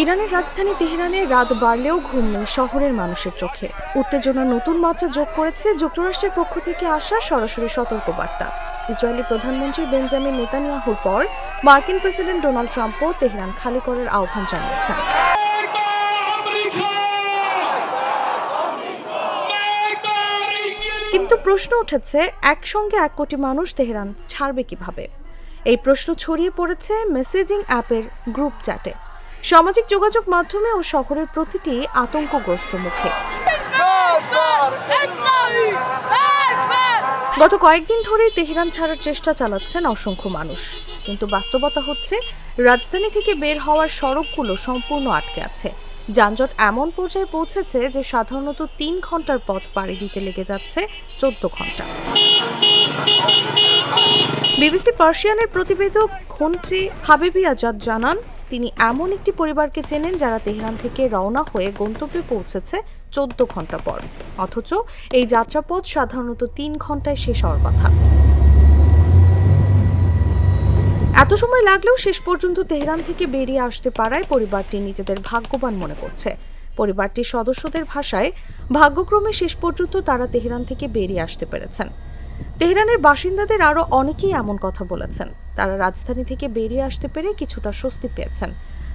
ইরানের রাজধানী তেহরানে রাত বাড়লেও ঘুম নেই শহরের মানুষের চোখে। উত্তেজনা নতুন মাত্রা যোগ করেছে যুক্তরাষ্ট্রের পক্ষ থেকে আসা সরাসরি সতর্কবার্তা। ইসরায়েলি প্রধানমন্ত্রী বেঞ্জামিন নেতানিয়াহুর পর মার্কিন প্রেসিডেন্ট ডোনাল্ড ট্রাম্পও তেহরান খালি করার আহ্বান জানিয়েছেন। কিন্তু প্রশ্ন উঠেছে, একসঙ্গে এক কোটি মানুষ তেহরান ছাড়বে কীভাবে? এই প্রশ্ন ছড়িয়ে পড়েছে মেসেজিং অ্যাপের গ্রুপ চ্যাটে। সামাজিক যোগাযোগ মাধ্যমে ও শহরের প্রতিটি আতঙ্কগ্রস্ত মুখে। গত কয়েকদিন ধরেই তেহরান ছাড়ার চেষ্টা চালাচ্ছেন অসংখ্য মানুষ। কিন্তু বাস্তবতা হচ্ছে, রাজধানী থেকে বের হওয়ার সড়কগুলো সম্পূর্ণ আটকে আছে। যানজট এমন পর্যায়ে পৌঁছেছে যে সাধারণত তিন ঘণ্টার পথ পাড়ি দিতে লেগে যাচ্ছে চোদ্দ ঘণ্টা। বিবিসি পার্সিয়ানের প্রতিবেদক খনচি হাবিবি আজাদ জানান তিনি এমন একটি পরিবারকে চেনেন যারা তেহরান থেকে রওনা হয়ে গন্তব্যে পৌঁছেছে চোদ্দ ঘণ্টা পর। অথচ এই যাত্রাপথ সাধারণত তিন ঘন্টায় শেষ হওয়ার কথা। এত সময় লাগলেও শেষ পর্যন্ত তেহরান থেকে বেরিয়ে আসতে পারায় পরিবারটি নিজেদের ভাগ্যবান মনে করছে। পরিবারটির সদস্যদের ভাষায়, ভাগ্যক্রমে শেষ পর্যন্ত তারা তেহরান থেকে বেরিয়ে আসতে পেরেছেন। তেহরানের বাসিন্দাদের আরও অনেকেই এমন কথা বলেছেন। তারা রাজধানী থেকে বেরিয়ে আসতে পেরে কিছুটা স্বস্তি পেয়েছেন।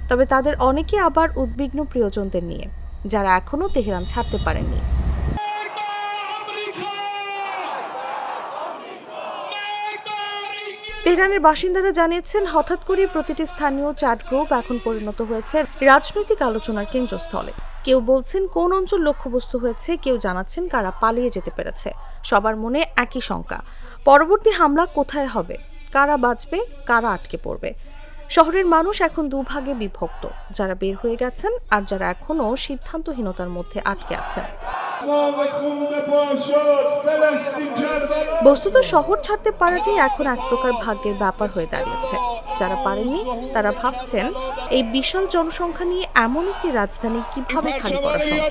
তবে তাদের অনেকে আবার উদ্বিগ্ন প্রিয়জনদের নিয়ে, যারা এখনও তেহরান ছাড়তে পারেননি। তেহরানের বাসিন্দারা জানিয়েছেন, হঠাৎ করে প্রতিটি স্থানীয় চ্যাট গ্রুপ এখন পরিণত হয়েছে রাজনৈতিক আলোচনার কেন্দ্রস্থলে। কেউ বলছেন কোন অঞ্চল লক্ষ্যবস্তু হয়েছে, কেউ জানাচ্ছেন কারা পালিয়ে যেতে পেরেছে। সবার মনে একই শঙ্কা। পরবর্তী হামলা কোথায় হবে? কারা বাঁচবে? কারা আটকে পড়বে? শহরের মানুষ এখন দুভাগে বিভক্ত। যারা বের হয়ে গেছেন আর যারা এখনও সিদ্ধান্তহীনতার মধ্যে আটকে আছেন। বস্তুত শহর ছাড়তে পারাটাই এখন এক প্রকার ভাগ্যের ব্যাপার হয়ে দাঁড়িয়েছে। যারা পারেনি তারা ভাবছেন, এই বিশাল জনসংখ্যা নিয়ে এমন একটি রাজধানী কীভাবে খালি করা সম্ভব?